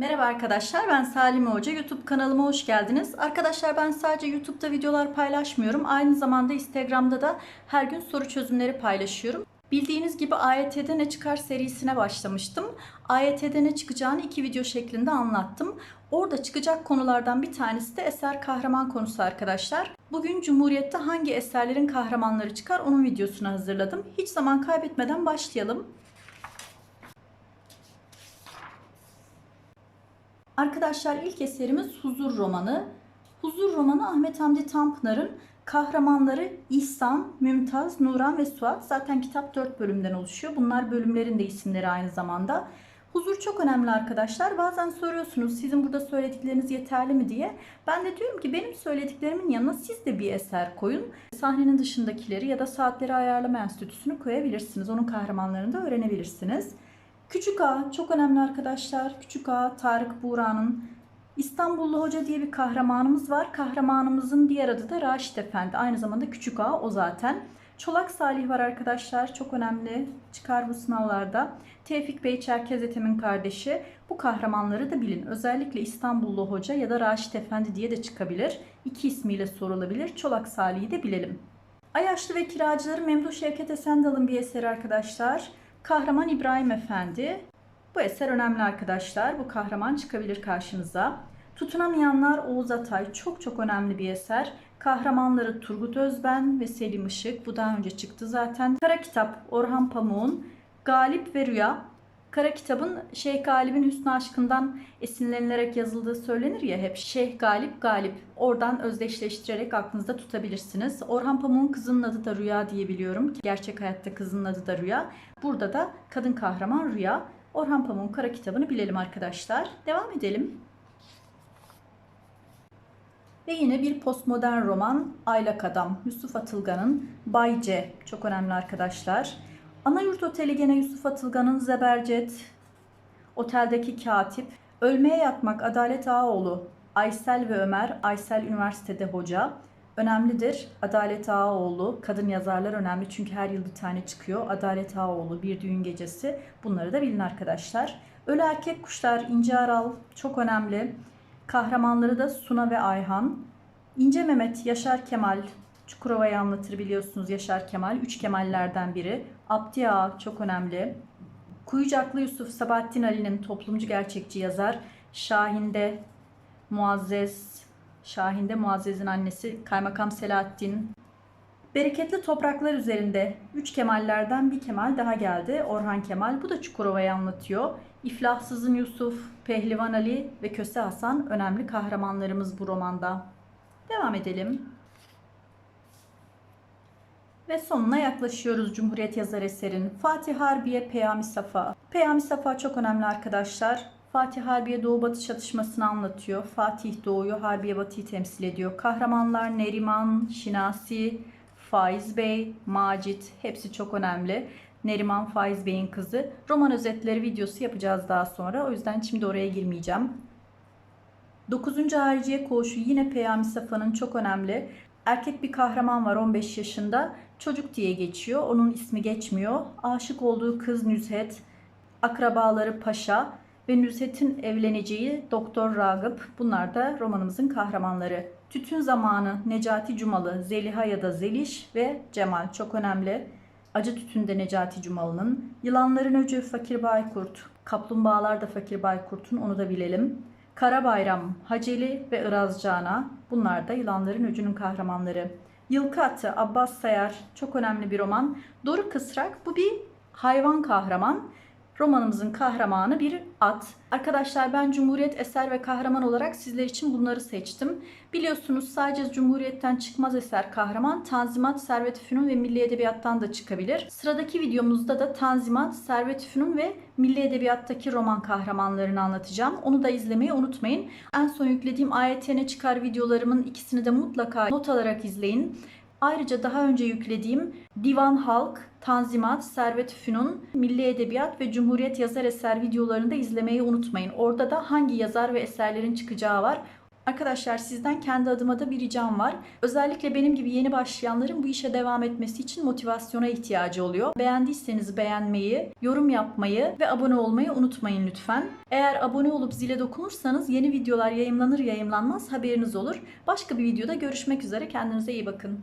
Merhaba arkadaşlar ben Salime Hoca YouTube kanalıma hoş geldiniz. Arkadaşlar ben sadece YouTube'da videolar paylaşmıyorum. Aynı zamanda Instagram'da da her gün soru çözümleri paylaşıyorum. Bildiğiniz gibi AYT'de ne çıkar serisine başlamıştım. AYT'de ne çıkacağını iki video şeklinde anlattım. Orada çıkacak konulardan bir tanesi de eser kahraman konusu arkadaşlar. Bugün Cumhuriyet'te hangi eserlerin kahramanları çıkar onun videosunu hazırladım. Hiç zaman kaybetmeden başlayalım. Arkadaşlar ilk eserimiz Huzur romanı. Huzur romanı Ahmet Hamdi Tanpınar'ın kahramanları İhsan, Mümtaz, Nuran ve Suat. Zaten kitap 4 bölümden oluşuyor. Bunlar bölümlerin de isimleri aynı zamanda. Huzur çok önemli arkadaşlar. Bazen soruyorsunuz sizin burada söyledikleriniz yeterli mi diye. Ben de diyorum ki benim söylediklerimin yanına siz de bir eser koyun. Sahnenin dışındakileri ya da saatleri ayarlama enstitüsünü koyabilirsiniz. Onun kahramanlarını da öğrenebilirsiniz. Küçük Ağa çok önemli arkadaşlar. Küçük Ağa Tarık Buğra'nın İstanbullu Hoca diye bir kahramanımız var. Kahramanımızın diğer adı da Raşit Efendi. Aynı zamanda Küçük Ağa o zaten. Çolak Salih var arkadaşlar. Çok önemli. Çıkar bu sınavlarda. Tevfik Bey Çerkez Ethem'in kardeşi. Bu kahramanları da bilin. Özellikle İstanbullu Hoca ya da Raşit Efendi diye de çıkabilir. İki ismiyle sorulabilir. Çolak Salih'i de bilelim. Ayaşlı ve Kiracıları Memduh Şevket Esendal'ın bir eseri arkadaşlar. Kahraman İbrahim Efendi. Bu eser önemli arkadaşlar. Bu kahraman çıkabilir karşınıza. Tutunamayanlar Oğuz Atay. Çok çok önemli bir eser. Kahramanları Turgut Özben ve Selim Işık. Bu daha önce çıktı zaten. Kara Kitap Orhan Pamuk'un Galip ve Rüya. Kara Kitabın Şeyh Galip'in Hüsnü Aşkı'ndan esinlenilerek yazıldığı söylenir ya hep. Şeyh Galip Galip. Oradan özdeşleştirerek aklınızda tutabilirsiniz. Orhan Pamuk'un kızının adı da Rüya diye biliyorum. Gerçek hayatta kızının adı da Rüya. Burada da kadın kahraman Rüya. Orhan Pamuk'un Kara Kitabı'nı bilelim arkadaşlar. Devam edelim. Ve yine bir postmodern roman Aylak Adam. Yusuf Atılgan'ın Bayce. Çok önemli arkadaşlar. Anayurt Oteli gene Yusuf Atılgan'ın Zebercet. Oteldeki Katip. Ölmeye Yatmak Adalet Ağaoğlu. Aysel ve Ömer. Aysel üniversitede hoca. Önemlidir. Adalet Ağaoğlu. Kadın yazarlar önemli çünkü her yıl bir tane çıkıyor. Adalet Ağaoğlu, Bir Düğün Gecesi. Bunları da bilin arkadaşlar. Ölü Erkek Kuşlar, İnce Aral çok önemli. Kahramanları da Suna ve Ayhan. İnce Mehmet, Yaşar Kemal, Çukurova'yı anlatır biliyorsunuz Yaşar Kemal. Üç Kemallerden biri. Abdi Ağa çok önemli. Kuyucaklı Yusuf, Sabahattin Ali'nin toplumcu gerçekçi yazar. Şahin'de Muazzez, Şahin'de Muazzez'in annesi Kaymakam Selahattin. Bereketli topraklar üzerinde üç Kemallerden bir Kemal daha geldi. Orhan Kemal. Bu da Çukurova'yı anlatıyor. İflahsızın Yusuf, Pehlivan Ali ve Köse Hasan önemli kahramanlarımız bu romanda. Devam edelim. Ve sonuna yaklaşıyoruz Cumhuriyet yazar eserin. Fatih Harbiye Peyami Safa. Peyami Safa çok önemli arkadaşlar. Fatih Harbiye Doğu Batı çatışmasını anlatıyor. Fatih Doğu'yu, Harbiye Batı'yı temsil ediyor. Kahramanlar Neriman, Şinasi, Faiz Bey, Macit hepsi çok önemli. Neriman Faiz Bey'in kızı. Roman özetleri videosu yapacağız daha sonra. O yüzden şimdi oraya girmeyeceğim. 9. Hariciye Koğuşu yine Peyami Safa'nın çok önemli. Erkek bir kahraman var 15 yaşında. Çocuk diye geçiyor. Onun ismi geçmiyor. Aşık olduğu kız Nüzhet, akrabaları Paşa ve Nüzhet'in evleneceği Doktor Ragıp. Bunlar da romanımızın kahramanları. Tütün Zamanı Necati Cumalı, Zeliha ya da Zeliş ve Cemal çok önemli. Acı Tütün'de Necati Cumalı'nın. Yılanların Öcü Fakir Baykurt. Kaplumbağalar da Fakir Baykurt'un onu da bilelim. Kara Bayram, Haceli ve Iraz Cana. Bunlar da Yılanların Öcü'nün kahramanları. Yılkı Atı, Abbas Sayar. Çok önemli bir roman. Doruk Kısrak bu bir hayvan kahraman. Romanımızın kahramanı bir at. Arkadaşlar ben Cumhuriyet eser ve kahraman olarak sizler için bunları seçtim. Biliyorsunuz sadece Cumhuriyet'ten çıkmaz eser kahraman Tanzimat, Servet-i Fünun ve Milli Edebiyat'tan da çıkabilir. Sıradaki videomuzda da Tanzimat, Servet-i Fünun ve Milli Edebiyat'taki roman kahramanlarını anlatacağım. Onu da izlemeyi unutmayın. En son yüklediğim AYT'ne çıkar videolarımın ikisini de mutlaka not alarak izleyin. Ayrıca daha önce yüklediğim Divan Halk, Tanzimat, Servet Fünun, Milli Edebiyat ve Cumhuriyet yazar eser videolarını da izlemeyi unutmayın. Orada da hangi yazar ve eserlerin çıkacağı var. Arkadaşlar sizden kendi adıma da bir ricam var. Özellikle benim gibi yeni başlayanların bu işe devam etmesi için motivasyona ihtiyacı oluyor. Beğendiyseniz beğenmeyi, yorum yapmayı ve abone olmayı unutmayın lütfen. Eğer abone olup zile dokunursanız yeni videolar yayımlanır yayımlanmaz haberiniz olur. Başka bir videoda görüşmek üzere. Kendinize iyi bakın.